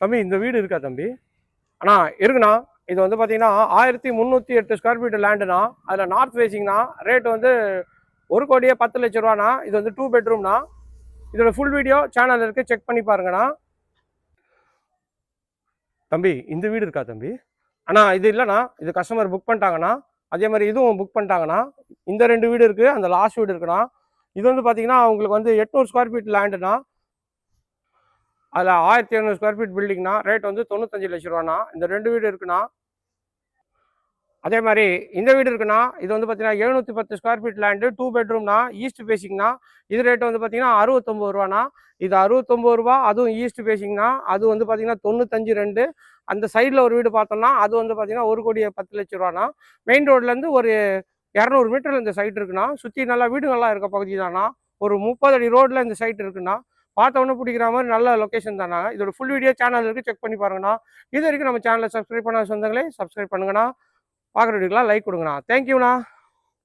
தம்பி இந்த வீடு இருக்கா தம்பி? அண்ணா இருக்குண்ணா. இது வந்து பார்த்தீங்கன்னா ஆயிரத்தி முந்நூற்றி எட்டு ஸ்கொயர் ஃபீட் லேண்டுண்ணா அதில் நார்த் ஃபேஸிங்னா ரேட் வந்து ஒரு கோடியே பத்து லட்ச ரூபாண்ணா. இது வந்து டூ பெட்ரூம்ண்ணா இதோட ஃபுல் வீடியோ சேனல் இருக்குது செக் பண்ணி பாருங்கண்ணா. தம்பி இந்த வீடு இருக்கா தம்பி? அண்ணா இது இல்லைண்ணா. இது கஸ்டமர் புக் பண்ணிட்டாங்கண்ணா. அதே மாதிரி இதுவும் புக் பண்ணிட்டாங்கண்ணா. இந்த ரெண்டு வீடு இருக்குது அந்த லாஸ்ட் வீடு இருக்குண்ணா. இது வந்து பார்த்தீங்கன்னா உங்களுக்கு வந்து எட்நூறு ஸ்கொயர் ஃபீட் லேண்டுண்ணா அதில் ஆயிரத்தி இரநூறு ஸ்கொயர் ஃபீட் பில்டிங்னா ரேட் வந்து தொண்ணூத்தஞ்சு லட்ச ரூபாண்ணா. இந்த ரெண்டு வீடு இருக்குண்ணா. அதே மாதிரி இந்த வீடு இருக்குண்ணா இது வந்து பார்த்தீங்கன்னா எழுநூற்றி பத்து ஸ்கொயர் ஃபீட் லேண்டு டூ பெட்ரூம்னா ஈஸ்ட் ஃபேஸிங்னா இது ரேட் வந்து பார்த்தீங்கன்னா அறுபத்தொம்பது ரூபாண்ணா. இது அறுபத்தொம்பது ரூபா அதுவும் ஈஸ்ட் ஃபேஸிங்னா அது வந்து பார்த்தீங்கன்னா தொண்ணூத்தஞ்சு ரெண்டு. அந்த சைடில் ஒரு வீடு பார்த்தோம்னா அது வந்து பார்த்தீங்கன்னா ஒரு கோடி பத்து லட்ச ரூபாண்ணா. மெயின் ரோட்லேருந்து ஒரு இரநூறு மீட்டர் இந்த சைட் இருக்குண்ணா. சுற்றி நல்லா வீடுகள்லாம் இருக்க பகுதி தானா ஒரு முப்பது அடி ரோட்டில் இந்த சைட் இருக்குண்ணா. பார்த்தவொன்னே பிடிக்கிற மாதிரி நல்ல லொக்கேஷன் தானா இதோட ஃபுல் வீடியோ சேனல் இருக்குது செக் பண்ணி பாருங்கண்ணா. இது வரைக்கும் நம்ம சேனலை சப்ஸ்கிரைப் பண்ணாத சொந்தங்களே சப்ஸ்கிரைப் பண்ணுங்கண்ணா. பார்க்குற வீடியோக்கெலாம் லைக் கொடுங்கண்ணா. தேங்க்யூண்ணா